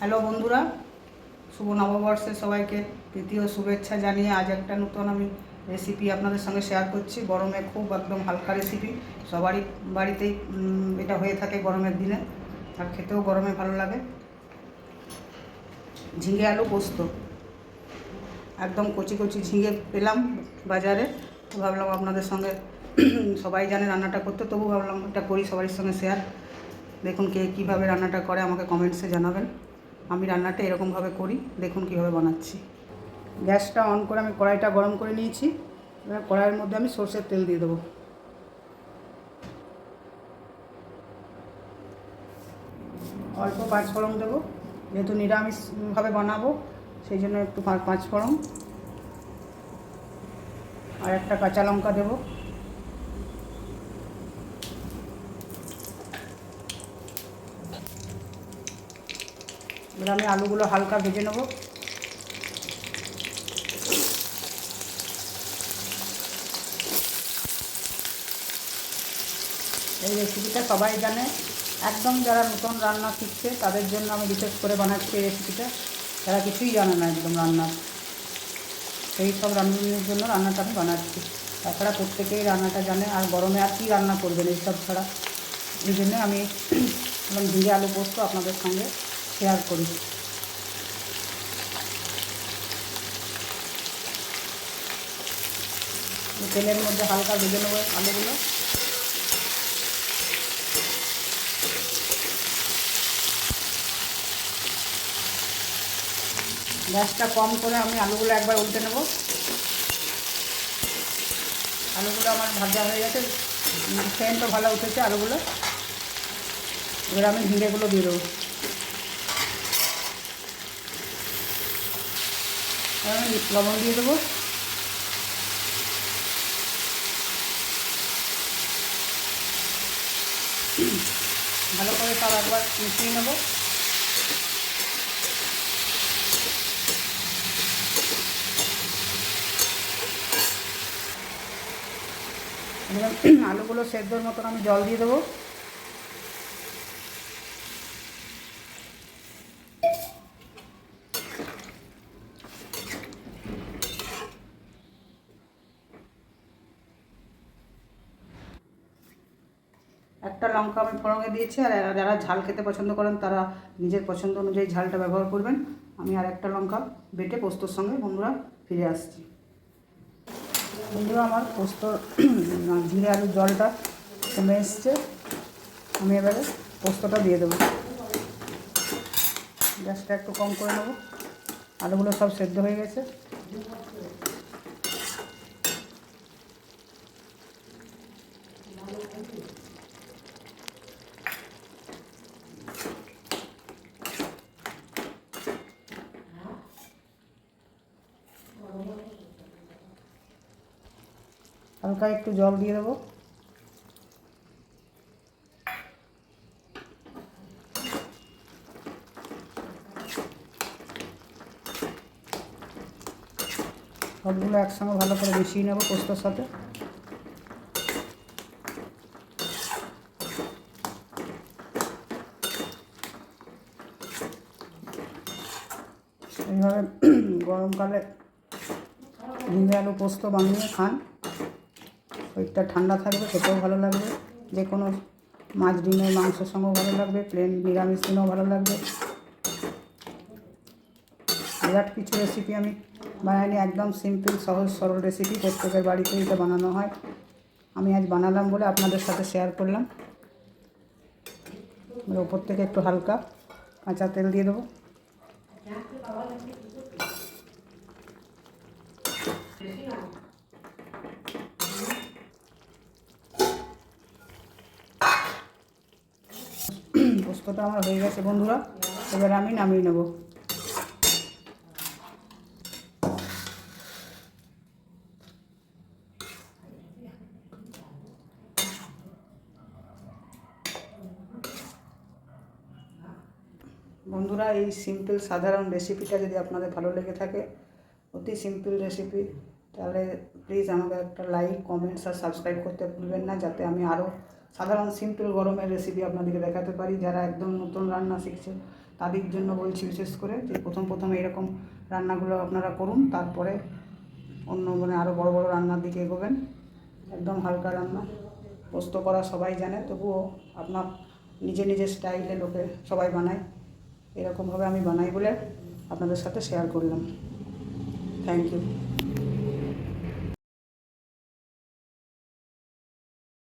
Hello বন্ধুরা, শুভ নববর্ষের সবাইকে তৃতীয় শুভেচ্ছা জানিয়ে আজ একটা নতুন আমি রেসিপি আপনাদের সঙ্গে শেয়ার করছি। গরমে খুব একদম হালকা রেসিপি সবারই বাড়িতেই এটা হয়ে থাকে গরমের দিনে। আর খেতেও গরমে ভালো লাগে। ঝিঙে আলু পোস্ত। একদম কচি কচি ঝিঙে পেলাম বাজারে। ভাবলাম আপনাদের সঙ্গে, সবাই জানে রান্নাটা করতে, তবু ভাবলাম এটা করি সবার সঙ্গে শেয়ার দেখুন কে কীভাবে রান্নাটা করে, আমাকে কমেন্টসে জানাবেন। আমি রান্নাটা এরকমভাবে করি, দেখুন কীভাবে বানাচ্ছি। গ্যাসটা অন করে আমি কড়াইটা গরম করে নিয়েছি, এবার কড়াইয়ের মধ্যে আমি সর্ষের তেল দিয়ে দেবো। অল্প পাঁচ ফোড়ন দেবো, যেহেতু নিরামিষভাবে বানাবো, সেই জন্য একটু পা- পাঁচ ফোড়ন আর একটা কাঁচা লঙ্কা দেবো। এবার আমি আলুগুলো হালকা ভেজে নেব। এই রেসিপিটা সবাই জানে। একদম যারা নতুন রান্না শিখছে, তাদের জন্য আমি বিশেষ করে বানাচ্ছি এই রেসিপিটা তারা কিছুই জানে না একদম রান্নার। সেই সব রান্নার জন্য রান্নাটা আমি বানাচ্ছি। তাছাড়া প্রত্যেকেই রান্নাটা জানে, আর গরমে আর কী রান্না করবেন এইসব ছাড়া? এই জন্য আমি জিরে আলু পোস্ত আপনাদের সঙ্গে শেয়ার করি। তেলের মধ্যে হালকা ভেজে নেব আলুগুলো। গ্যাসটা কম করে আমি আলুগুলো একবার উল্টে নেব। আলুগুলো আমার ভাজা হয়ে গেছে সেন্টও ভালো উঠেছে আলুগুলো। এবার আমি ঝিঙেগুলো দিয়ে দেবো। আমি লবণ দিয়ে দেবো। ভালো করে সব একবার মিশিয়ে নেব। আলুগুলো সেদ্ধর মতন আমি জল দিয়ে দেবো। একটা লঙ্কা আমি ফোড়ঙে দিয়েছি আর যারা ঝাল খেতে পছন্দ করেন তারা নিজের পছন্দ অনুযায়ী ঝালটা ব্যবহার করবেন। আমি আর একটা লঙ্কা বেটে পোস্তর সঙ্গে বন্ধুরা ফিরে আসছি। বন্ধুরা, আমার পোস্ত জিরে আলুর জলটা কমে এসছে। আমি এবারে পোস্তটা দিয়ে দেবো। গ্যাসটা একটু কম করে নেব। আলুগুলো সব সেদ্ধ হয়ে গেছে। হালকা একটু জল দিয়ে দেবো। সবগুলো একসঙ্গে ভালো করে মিশিয়ে নেব পোস্তর সাথে। এইভাবে গরমকালে ঝিঙে আলু পোস্ত বানিয়ে খান। শরীরটা ঠান্ডা থাকবে, খেতেও ভালো লাগবে। যে কোনো মাছ, ডিমের মাংসের সঙ্গেও ভালো লাগবে প্লেন নিরামিষ দিনেও ভালো লাগবে। বিরাট কিছু রেসিপি আমি বানাইনি, একদম সিম্পল সহজ, সরল রেসিপি প্রত্যেকের বাড়িতেই এটা বানানো হয়। আমি আজ বানালাম বলে আপনাদের সাথে শেয়ার করলাম। ওপর থেকে একটু হালকা কাঁচা তেল দিয়ে দেবো। পোস্তটা আমার হয়ে গেছে, বন্ধুরা। এবার আমি নামিয়ে নেব। বন্ধুরা, এই সিম্পল সাধারণ রেসিপিটা যদি আপনাদের ভালো লেগে থাকে, অতি সিম্পল রেসিপি তাহলে প্লিজ আমাকে একটা লাইক কমেন্টস আর সাবস্ক্রাইব করতে ভুলবেন না, যাতে আমি আরও সাধারণ সিম্পল গরমের রেসিপি আপনাদেরকে দেখাতে পারি। যারা একদম নতুন রান্না শিখছে, তাদের জন্য বলছি বিশেষ করে যে প্রথম প্রথম এরকম রান্নাগুলো আপনারা করুন, তারপরে অন্য মানে আরও বড় বড় রান্নার দিকে এগোবেন। একদম হালকা রান্না, পোস্ত করা সবাই জানে, তবুও আপনার নিজে নিজের স্টাইলে লোকে সবাই বানায়। এরকমভাবে আমি বানাই বলে আপনাদের সাথে শেয়ার করলাম। Thank you